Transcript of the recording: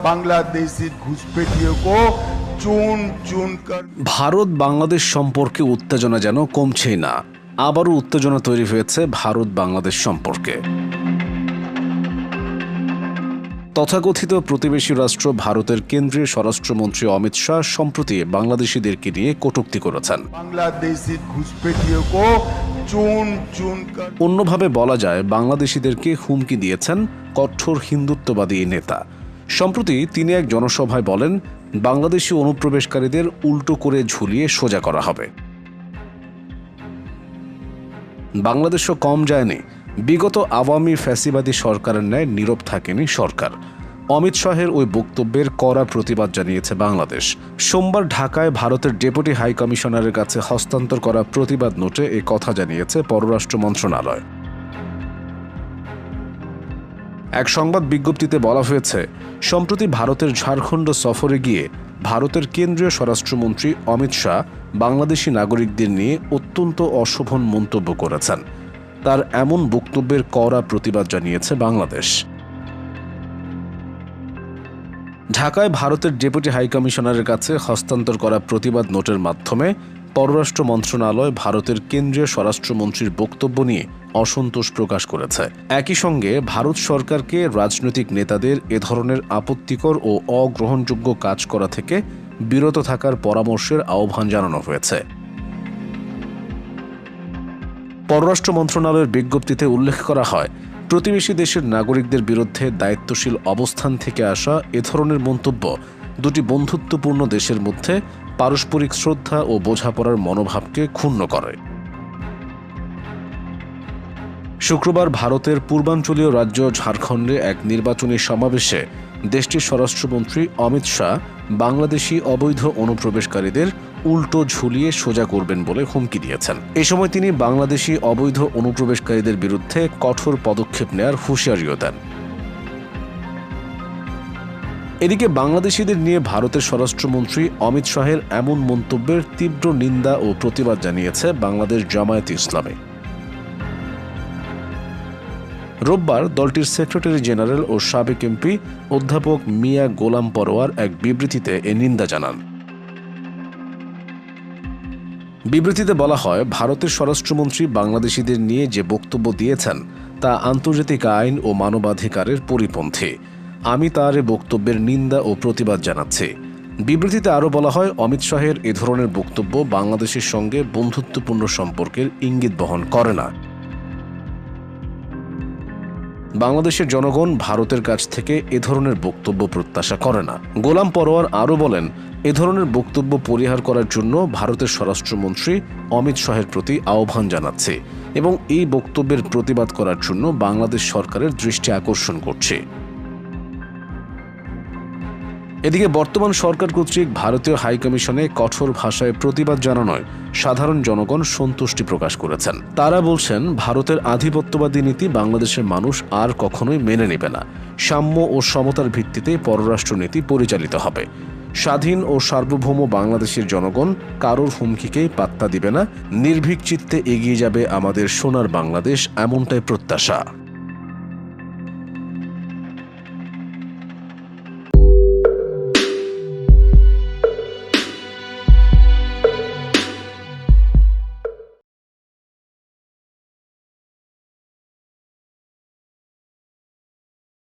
बांग्लादेशी घुसपैठियों को चुन चुन कर ভারত বাংলাদেশ সম্পর্কে উত্তেজনা যেন কমছেই না আবারও উত্তেজনা তৈরি হয়েছে ভারত বাংলাদেশ সম্পর্কে তথাকথিত প্রতিবেশী রাষ্ট্র ভারতের কেন্দ্রীয় স্বরাষ্ট্রমন্ত্রী অমিত শাহ সম্প্রতি বাংলাদেশিদেরকে নিয়ে কটূক্তি করেছেন बांग्लादेशी घुसपैठियों को चुन चुन कर অন্যভাবে বলা যায় বাংলাদেশিদেরকে হুমকি দিয়েছেন কঠোর হিন্দুত্ববাদী এই নেতা সম্প্রতি তিনি এক জনসভায় বলেন, বাংলাদেশি অনুপ্রবেশকারীদের উল্টো করে ঝুলিয়ে সোজা করা হবে। বাংলাদেশও কম যায়নি। বিগত আওয়ামী ফ্যাসিবাদী সরকারের ন্যায় নীরব থাকেনি সরকার। অমিত শাহের ওই বক্তব্যের কড়া প্রতিবাদ জানিয়েছে বাংলাদেশ। সোমবার ঢাকায় ভারতের ডেপুটি হাই কমিশনারের কাছে হস্তান্তর করা প্রতিবাদ নোটে এ কথা জানিয়েছে পররাষ্ট্র মন্ত্রণালয়। এক সংবাদ বিজ্ঞপ্তিতে বলা হয়েছে, সম্প্রতি ভারতের ঝাড়খণ্ড সফরে গিয়ে ভারতের কেন্দ্রীয় স্বরাষ্ট্রমন্ত্রী অমিত শাহ বাংলাদেশি নাগরিকদের নিয়ে অত্যন্ত অশোভন মন্তব্য করেছেন। তার এমন বক্তব্যের কড়া প্রতিবাদ জানিয়েছে বাংলাদেশ। ঢাকায় ভারতের ডেপুটি হাইকমিশনারের কাছে হস্তান্তর করা প্রতিবাদ নোটের মাধ্যমে পররাষ্ট্র মন্ত্রণালয় ভারতের কেন্দ্রীয় স্বরাষ্ট্রমন্ত্রীর বক্তব্য নিয়ে অসন্তোষ প্রকাশ করেছে। একই সঙ্গে ভারত সরকারকে রাজনৈতিক নেতাদের এ ধরনের আপত্তিকর ও অগ্রহণযোগ্য কাজ করা থেকে বিরত থাকার পরামর্শের আহ্বান জানানো হয়েছে। পররাষ্ট্র মন্ত্রণালয়ের বিজ্ঞপ্তিতে উল্লেখ করা হয়, প্রতিবেশী দেশের নাগরিকদের বিরুদ্ধে দায়িত্বশীল অবস্থান থেকে আসা এ ধরনের মন্তব্য দুটি বন্ধুত্বপূর্ণ দেশের মধ্যে পারস্পরিক শ্রদ্ধা ও বোঝাপড়ার মনোভাবকে ক্ষুণ্ণ করে। শুক্রবার ভারতের পূর্বাঞ্চলীয় রাজ্য ঝাড়খণ্ডে এক নির্বাচনী সমাবেশে দেশটির স্বরাষ্ট্রমন্ত্রী অমিত শাহ বাংলাদেশি অবৈধ অনুপ্রবেশকারীদের উল্টো ঝুলিয়ে সোজা করবেন বলে হুমকি দিয়েছেন। এ সময় তিনি বাংলাদেশি অবৈধ অনুপ্রবেশকারীদের বিরুদ্ধে কঠোর পদক্ষেপ নেয়ার হুঁশিয়ারিও দেন। এদিকে বাংলাদেশিদের নিয়ে ভারতের স্বরাষ্ট্রমন্ত্রী অমিত শাহের এমন মন্তব্যের তীব্র নিন্দা ও প্রতিবাদ জানিয়েছে বাংলাদেশ জামায়াত ইসলামী। রোববার দলটির সেক্রেটারি জেনারেল ও সাবেক এমপি অধ্যাপক মিয়া গোলাম পরোয়ার এক বিবৃতিতে এ নিন্দা জানান। বিবৃতিতে বলা হয়, ভারতের স্বরাষ্ট্রমন্ত্রী বাংলাদেশিদের নিয়ে যে বক্তব্য দিয়েছেন, তা আন্তর্জাতিক আইন ও মানবাধিকারের পরিপন্থী। আমি তার বক্তব্যের নিন্দা ও প্রতিবাদ জানাচ্ছি। বিবৃতিতে আরও বলা হয়, অমিত শাহের এ ধরনের বক্তব্য বাংলাদেশের সঙ্গে বন্ধুত্বপূর্ণ সম্পর্কের ইঙ্গিত বহন করে না। বাংলাদেশের জনগণ ভারতের কাছ থেকে এ ধরনের বক্তব্য প্রত্যাশা করে না। গোলাম পরোয়ার আরও বলেন, এ ধরনের বক্তব্য পরিহার করার জন্য ভারতের স্বরাষ্ট্রমন্ত্রী অমিত শাহের প্রতি আহ্বান জানাচ্ছে এবং এই বক্তব্যের প্রতিবাদ করার জন্য বাংলাদেশ সরকারের দৃষ্টি আকর্ষণ করছে। এদিকে বর্তমান সরকার কর্তৃক ভারতীয় হাইকমিশনে কঠোর ভাষায় প্রতিবাদ জানানোয় সাধারণ জনগণ সন্তুষ্টি প্রকাশ করেছেন। তারা বলছেন, ভারতের আধিপত্যবাদী নীতি বাংলাদেশের মানুষ আর কখনোই মেনে নেবে না। সাম্য ও সমতার ভিত্তিতে পররাষ্ট্রনীতি পরিচালিত হবে। স্বাধীন ও সার্বভৌম বাংলাদেশের জনগণ কারোর হুমকিকেই পাত্তা দিবে না। নির্ভীক চিত্তে এগিয়ে যাবে আমাদের সোনার বাংলাদেশ, এমনটাই প্রত্যাশা।